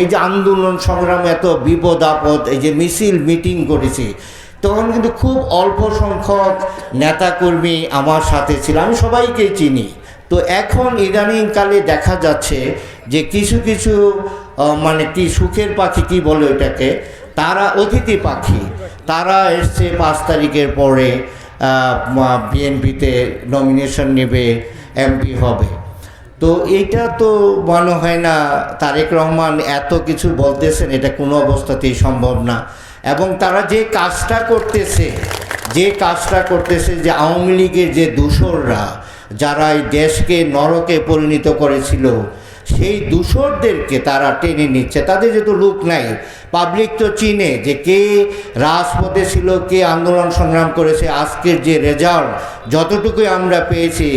এই যে আন্দোলন সংগ্রামে এত বিপদ, আপদ, এই যে মিছিল, মিটিং করেছি, তখন কিন্তু খুব অল্প সংখ্যক নেতাকর্মী আমার সাথে ছিল। আমি সবাইকে চিনি। তো এখন ইদানিংকালে দেখা যাচ্ছে যে কিছু কিছু মানে কি সুখের পাখি, কি বলে ওইটাকে, তারা অতিথি পাখি। তারা এসছে পাঁচ তারিখের পরে বিএনপিতে নমিনেশন নেবে এমপি হবে। তো এইটা তো মনে হয় না তারেক রহমান এত কিছু বলতেছেন, এটা কোনো অবস্থাতেই সম্ভব না। এবং তারা যে কাজটা করতেছে, যে কাজটা করতেছে যে আওয়ামী লীগের যে দূষররা, যারা এই দেশকে নরকে পরিণত করেছিল সেই দূষরদেরকে তারা টেনে নিচ্ছে। তাদের যেহেতু লুক নাই পাবলিক তো চিনে যে কে রাজপথে ছিল, কে আন্দোলন সংগ্রাম করেছে, আজকের যে রেজাল্ট যতটুকুই আমরা পেয়েছি,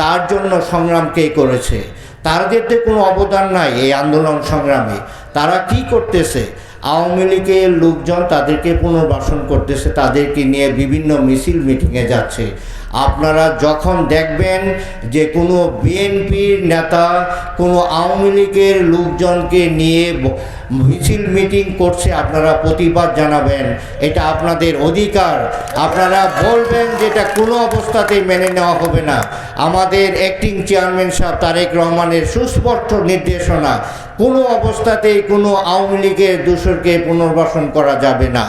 তার জন্য সংগ্রাম কে করেছে। তাদের তো কোনো অবদান নাই এই আন্দোলন সংগ্রামে। তারা কি করতেছে? আওয়ামী লীগের লোকজন তাদেরকে পুনর্বাসন করতেছে, তাদেরকে নিয়ে বিভিন্ন মিছিল মিটিংয়ে যাচ্ছে। আপনারা যখন দেখবেন যে কোনো বিএনপির নেতা, কোনো আওয়ামী লীগের লোকজনকে নিয়ে মিছিল মিটিং করছে, আপনারা প্রতিবাদ জানাবেন। এটা আপনাদের অধিকার। আপনারা বলবেন যে এটা কোনো অবস্থাতেই মেনে নেওয়া হবে না। আমাদের অ্যাক্টিং চেয়ারম্যান সাহেব তারেক রহমানের সুস্পষ্ট নির্দেশনা কোনো অবস্থাতেই কোনো আওয়ামী লীগের দূষরকে পুনর্বাসন করা যাবে না।